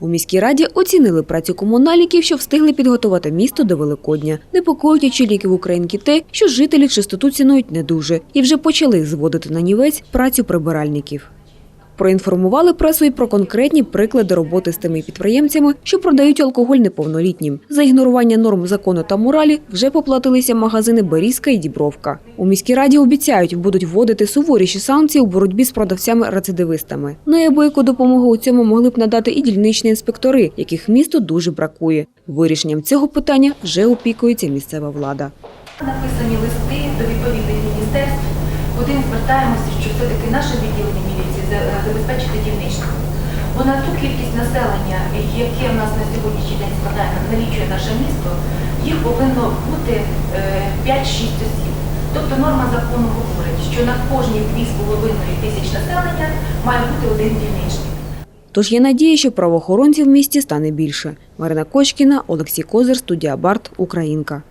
У міській раді оцінили працю комунальників, що встигли підготувати місто до Великодня. Непокоїть очільників Українки те, що жителі чистоту цінують не дуже і вже почали зводити на нівець працю прибиральників. Проінформували пресу і про конкретні приклади роботи з тими підприємцями, що продають алкоголь неповнолітнім. За ігнорування норм закону та моралі вже поплатилися магазини Берізка і Дібровка. У міській раді обіцяють, будуть вводити суворіші санкції у боротьбі з продавцями-рецидивистами. Неабияку допомогу у цьому могли б надати і дільничні інспектори, яких місту дуже бракує. Вирішенням цього питання вже опікується місцева влада. Написані листи до відповідних міністерств, куди звертаємося, що все-таки наше відділення міліції за- е, забезпечити дільничником. Бо на ту кількість населення, яке в нас на сьогоднішній день складає, налічує наше місто, їх повинно бути е, 5-6 осіб. Тобто норма закону говорить, що на кожні 2,5 тисяч населення має бути один дільничник. Тож є надія, що правоохоронців в місті стане більше. Марина Кочкіна, Олексій Козир, студія Барт, Українка.